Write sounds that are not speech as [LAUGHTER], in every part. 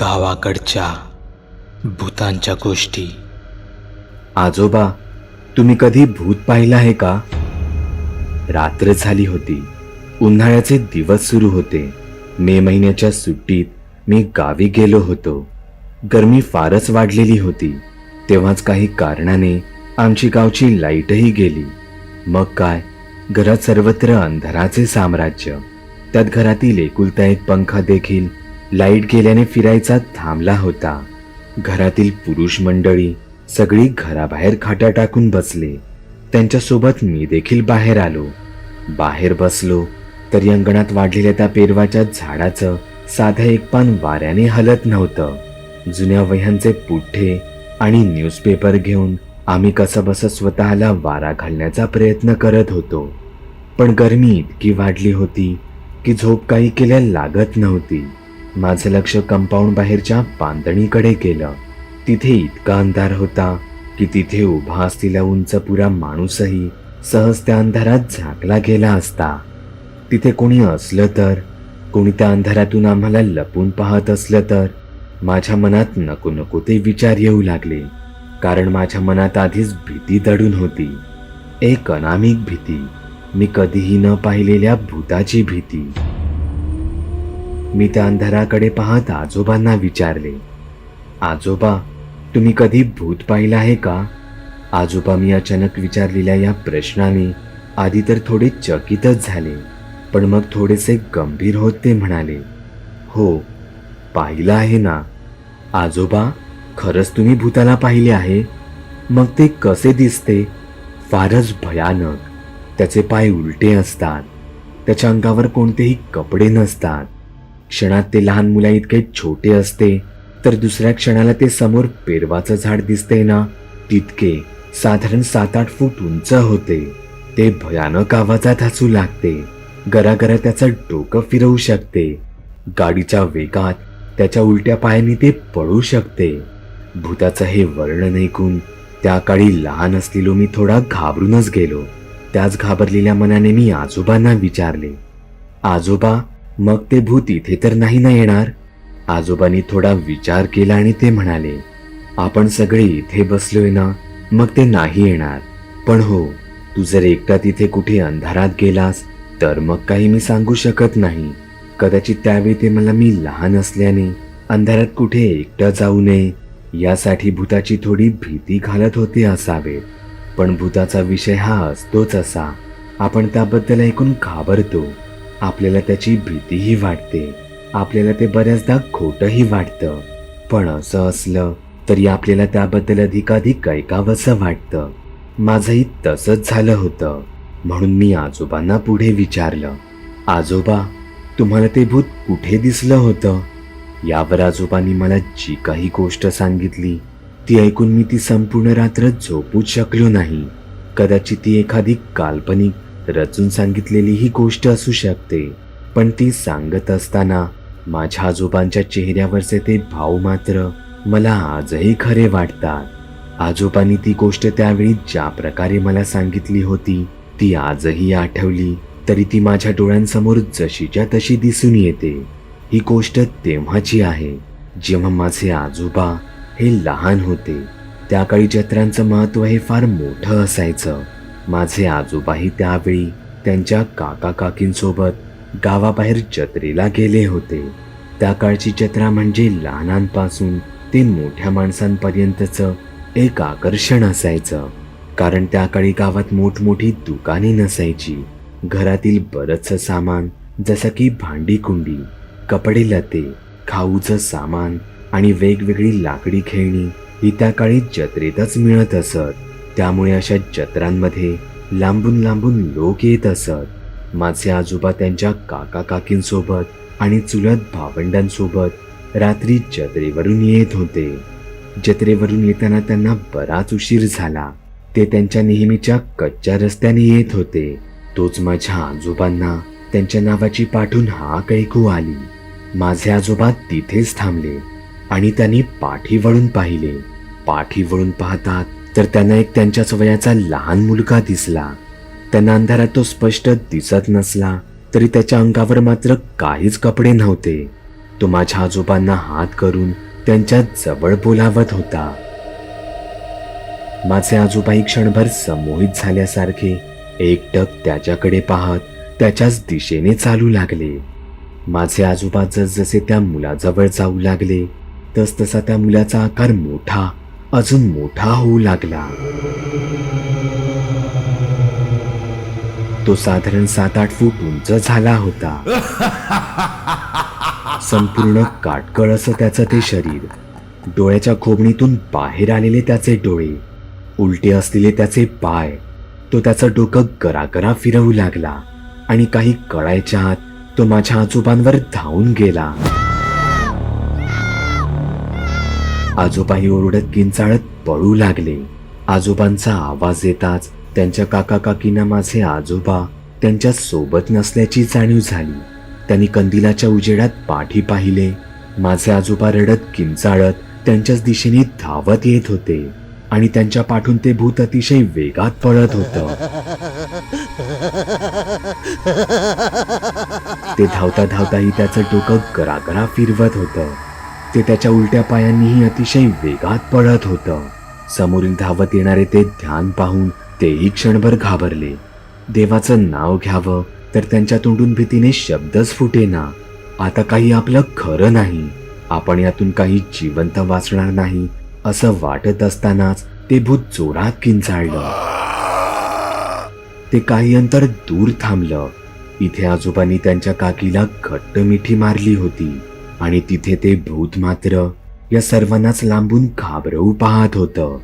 गावाकडच्या भूतांच्या गोष्टी. आजोबा तुम्ही कधी भूत पाहिलं आहे का? रात्र झाली होती. उन्हाळ्याचे दिवस सुरू होते. मे महिन्याच्या सुट्टीत मी गावी गेलो होतो. गरमी फारच वाढलेली होती. तेव्हाच काही कारणाने आमची गावची लाईटही गेली. मग काय? घरात सर्वत्र अंधाराचे साम्राज्य. त्यात घरातील एकुलता एक पंखा देखील लाइट गेल्याने फिरायचा थांबला होता. घरातील पुरुष मंडळी सगळी घराबाहेर खाटा टाकून बसले. त्यांच्यासोबत मी देखील बाहेर आलो. बाहेर बसलो तरी अंगणात वाढलेल्या त्या पेरवाच्या झाडाचं साधं एक पान वाऱ्याने हलत नव्हतं. जुन्या वह्यांचे पुठ्ठे आणि न्यूजपेपर घेऊन आम्ही कसंबसं स्वतःला वारा घालण्याचा प्रयत्न करत होतो. पण गरमी इतकी वाढली होती की झोप काही केल्या लागत नव्हती. माझं लक्ष कंपाऊंड बाहेरच्या बांधणीकडे केलं तिथे इतका अंधार होता की तिथे उभा असलेला उंच पुरा माणूसही सहज त्या अंधारात झाकला गेला असता. तिथे कोणी असलं तर कोणी त्या अंधारातून आम्हाला लपून पाहत असलं तर माझ्या मनात नको नको ते विचार येऊ लागले कारण माझ्या मनात आधीच भीती दडून होती. एक अनामिक भीती. मी कधीही न पाहिलेल्या भूताची भीती. मी त्या अंधाराकडे पाहत आजोबांना विचारले आजोबा तुम्ही कधी भूत पाहिलं आहे का? आजोबा मी अचानक विचारलेल्या या प्रश्नाने आधी तर थोडे चकितच झाले पण मग थोडेसे गंभीर होत ते म्हणाले हो पाहिलं आहे ना. आजोबा खरंच तुम्ही भूताला पाहिले आहे? मग ते कसे दिसते? फारच भयानक. त्याचे पाय उलटे असतात. त्याच्या अंगावर कोणतेही कपडे नसतात. क्षणात ते लहान मुला इतके छोटे असते तर दुसऱ्या क्षणाला ते समोर पेरवाचं झाड दिसते ना तितके साधारण सात आठ फूट उंच होते. ते भयानक आवाजात हसू लागते. गरागरा त्याचं डोकं फिरवू शकते. गाडीच्या वेगात त्याच्या उलट्या पायाने ते पळू शकते. भूताचं हे वर्णन ऐकून त्या काळी लहान असलेलो मी थोडा घाबरूनच गेलो. त्याच घाबरलेल्या मनाने मी आजोबांना विचारले आजोबा मग ते भूत इथे तर नाही ना येणार? आजोबांनी थोडा विचार केला आणि ते म्हणाले आपण सगळे इथे बसलोय ना मग ते नाही येणार. पण हो तू जर एकटा तिथे कुठे अंधारात गेलास तर मग काही मी सांगू शकत नाही. कदाचित त्यावेळी ते मला मी लहान असल्याने अंधारात कुठे एकटं जाऊ नये यासाठी भूताची थोडी भीती घालत होते असावे. पण भूताचा विषय हा असतोच असा. आपण त्याबद्दल ऐकून घाबरतो. आपल्याला त्याची भीतीही वाटते. आपल्याला ते बऱ्याचदा खोटंही वाटतं. पण असं असलं तरी आपल्याला त्याबद्दल अधिकाधिक ऐकावंसं वाटतं. माझंही तसंच झालं होतं. म्हणून मी आजोबांना पुढे विचारलं आजोबा तुम्हाला ते भूत कुठे दिसलं होतं? यावर आजोबांनी मला जी काही गोष्ट सांगितली ती ऐकून मी ती संपूर्ण रात्र झोपूच शकलो नाही. कदाचित ती एखादी काल्पनिक रचून सांगितलेली ही गोष्ट असू शकते. पण ती सांगत असताना माझ्या आजोबांच्या चेहऱ्यावरचे ते भाव मात्र मला आजही खरे वाटतात. आजोबांनी ती गोष्ट त्यावेळी ज्या प्रकारे मला सांगितली होती ती आजही आठवली तरी ती माझ्या डोळ्यांसमोर जशीच्या तशी दिसून येते. ही गोष्ट तेव्हाची आहे जेव्हा माझे आजोबा हे लहान होते. त्या काळी जत्रांचं महत्त्व हे फार मोठं असायचं. माझे आजोबाही त्यावेळी त्यांच्या काका काकींसोबत गावाबाहेर जत्रेला गेले होते. त्या काळची जत्रा म्हणजे लहानांपासून ते मोठ्या माणसांपर्यंतचं एक आकर्षण असायचं. कारण त्या काळी गावात मोठमोठी दुकाने नसायची. घरातील बरंचसं सामान जसं की भांडी कुंडी कपडे लते खाऊचं सामान आणि वेगवेगळी लाकडी खेळणी ही त्या काळी जत्रेतच मिळत असत. त्यामुळे अशा जत्रांमध्ये लांबून लांबून लोक येत असत. माझे आजोबा त्यांच्या काका काकींसोबत आणि चुलत भावंडांसोबत रात्री जत्रेवरून येत होते. जत्रेवरून येताना त्यांना बराच उशीर झाला. ते त्यांच्या नेहमीच्या कच्च्या रस्त्याने येत होते. तोच माझ्या आजोबांना त्यांच्या नावाची पाठून हाक ऐकू आली. माझे आजोबा तिथेच थांबले आणि त्यांनी पाठी वळून पाहिले. पाठी वळून पाहतात तर त्यांना एक त्यांच्याच वयाचा लहान मुलगा दिसला. त्यांना अंधारात तो स्पष्ट दिसत नसला तरी त्याच्या अंगावर मात्र काहीच कपडे नव्हते. तो माझ्या आजोबांना हात करून त्यांच्या जवळ बोलावत होता. माझे आजोबाई क्षणभर संमोहित झाल्यासारखे एकटक त्याच्याकडे पाहत त्याच्याच दिशेने चालू लागले. माझे आजोबा जसजसे त्या मुलाजवळ जाऊ लागले तसतसा त्या मुलाचा आकार मोठा अजून मोठा होऊ लागला. तो साधारण सात आठ फूट उंच झाला होता. [LAUGHS] संपूर्ण काटकळ असं त्याचं ते शरीर. डोळ्याच्या खोबणीतून बाहेर आलेले त्याचे डोळे. उलटे असलेले त्याचे पाय. तो त्याचं डोकं गरागरा फिरवू लागला. आणि काही कळायच्या आत तो माझ्या आजोबांवर धावून गेला. आजोबाही ओरडत किंचाळत पळू लागले. आजोबांचा आवाज येताच त्यांच्या काका काकींना माझे आजोबा त्यांच्यासोबत नसल्याची जाणीव झाली. त्यांनी कंदिलाच्या उजेडात पाठी पाहिले. माझे आजोबा रडत किंचाळत त्यांच्याच दिशेने धावत येत होते आणि त्यांच्या पाठून ते भूत अतिशय वेगात पळत होतं. ते धावता धावताही त्याचं डोकं गरागरा फिरवत होतं. ते त्याच्या उलट्या पायांनीही अतिशय वेगात पळत होतं. समोरील धावत येणारे ते ध्यान पाहून तेही क्षणभर घाबरले. देवाचं नाव घ्यावं तर त्यांच्या तोंडून भीतीने शब्दच फुटेना. आता काही आपलं खरं नाही. आपण यातून काही जिवंत वाचणार नाही असं वाटत असतानाच ते भूत जोरात किंचाळलं. ते काही अंतर दूर थांबलं. इथे आजोबांनी त्यांच्या काकीला घट्ट मिठी मारली होती. आणि तिथे ते भूत मात्र या सर्वांनाच लांबून घाबरवू पाहत होतं.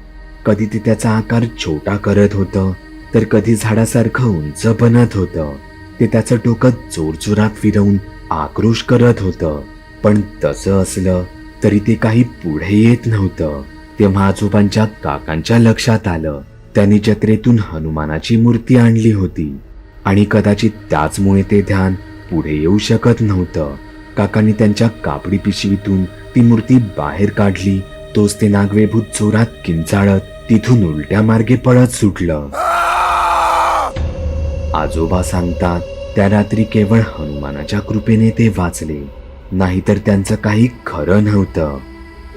कधी ते त्याचा आकार छोटा करत होतं तर कधी झाडासारखं उंच बनत होतं. ते त्याचं डोकं जोरजोरात फिरवून आक्रोश करत होतं. पण तसं असलं तरी ते काही पुढे येत नव्हतं. तेव्हा आजोबांच्या काकांच्या लक्षात आलं. त्यांनी जत्रेतून हनुमानाची मूर्ती आणली होती. आणि कदाचित त्याचमुळे ते ध्यान पुढे येऊ शकत नव्हतं. काकांनी त्यांच्या कापडी पिशवीतून ती मूर्ती बाहेर काढली. तोच ते नागवेभूत जोरात किंचाळत तिथून उलट्या मार्गे पळत सुटलं. आजोबा सांगतात त्या रात्री केवळ हनुमानाच्या कृपेने ते वाचले. नाहीतर त्यांचं काही खरं नव्हतं.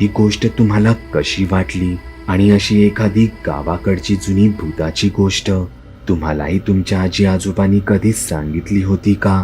ही गोष्ट तुम्हाला कशी वाटली? आणि अशी एखादी गावाकडची जुनी भूताची गोष्ट तुम्हालाही तुमच्या आजी आजोबांनी कधीच सांगितली होती का?